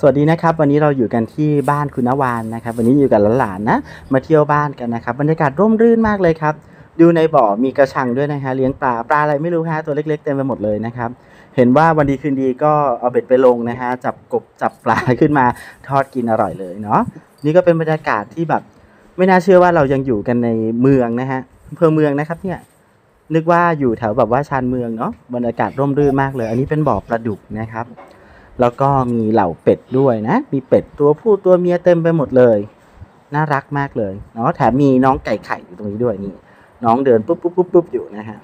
สวัสดีนะครับ วันนี้เราอยู่กันที่บ้านคุณนวานนะครับ วันนี้อยู่กับหลานๆนะมาเที่ยวบ้านกันนะครับ บรรยากาศร่มรื่นมากเลยครับ ดูในบ่อมีกระชังด้วยนะฮะเลี้ยงปลาปลาอะไรไม่รู้ฮะตัวเล็ก ๆ เต็มไปหมดเลยนะครับ เห็นว่าวันดีคืนดีก็เอาเบ็ดไปลงนะฮะจับกบจับปลาขึ้นมาทอดกินอร่อยเลยเนาะนี่ก็เป็นบรรยากาศที่แบบไม่น่าเชื่อว่าเรายังอยู่กันในเมืองนะฮะอำเภอเมืองนะครับเนี่ยนึกว่าอยู่แถวแบบว่าชานเมืองเนาะบรรยากาศร่มรื่นมากเลย อันนี้เป็นบ่อปลาดุกนะครับ แล้วก็มีเหล่าเป็ดด้วยนะ มีเป็ดตัวผู้ตัวเมียเต็มไปหมดเลย น่ารักมากเลยเนาะแถมมีน้องไก่ไข่อยู่ตรงนี้ด้วยนี่ น้องเดินปุ๊บปุ๊บปุ๊บปุ๊บอยู่นะฮะ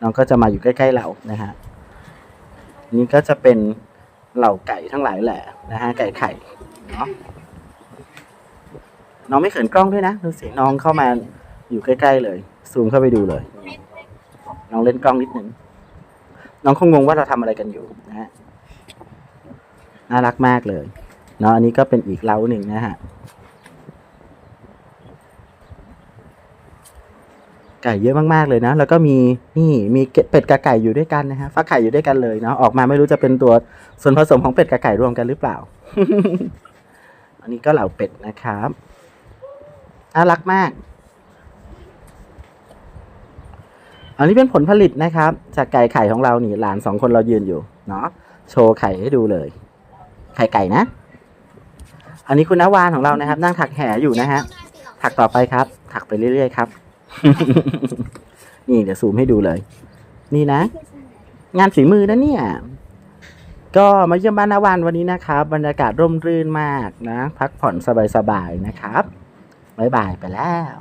น้องก็จะมาอยู่ใกล้ๆเรานะฮะ นี่ก็จะเป็นเหล่าไก่ทั้งหลายแหละนะฮะ ไก่ไข่เนาะ น้องไม่เขินกล้องด้วยนะดูสิ น้องเข้ามาอยู่ใกล้ๆเลย ซูมเข้าไปดูเลย น้องเล่นกล้องนิดนึงน้องคงงงว่าเราทำอะไรกันอยู่นะฮะ น่ารักมากเลยเนาะอันนี้ก็เป็นอีกเล้าหนึ่งนะฮะไก่เยอะมากๆเลยนะ แล้วก็มีนี่มีเป็ดกับไก่อยู่ด้วยกันนะฮะฟักไข่อยู่ด้วยกันเลยเนาะออกมาไม่รู้จะเป็นตัวส่วนผสมของเป็ดกับไก่รวมกันหรือเปล่า อันนี้ก็เหล่าเป็ดนะครับน่ารักมาก อันนี้เป็นผลผลิตนะครับ จากไก่ไข่ของเรานี่หลานสองคนเรายืนอยู่เนาะโชว์ไข่ให้ดูเลย ไข่ไก่นะ อันนี้คุณนวานของเรานะครับ นั่งถักแห่อยู่นะฮะ ถักต่อไปครับ ถักไปเรื่อยๆครับ นี่เดี๋ยวซูมให้ดูเลย นี่นะ งานฝีมือนะเนี่ย ก็มาเยี่ยมบ้านนาวานวันนี้นะครับ บรรยากาศร่มรื่นมากนะ พักผ่อนสบายๆนะครับบ๊ายบายไปแล้ว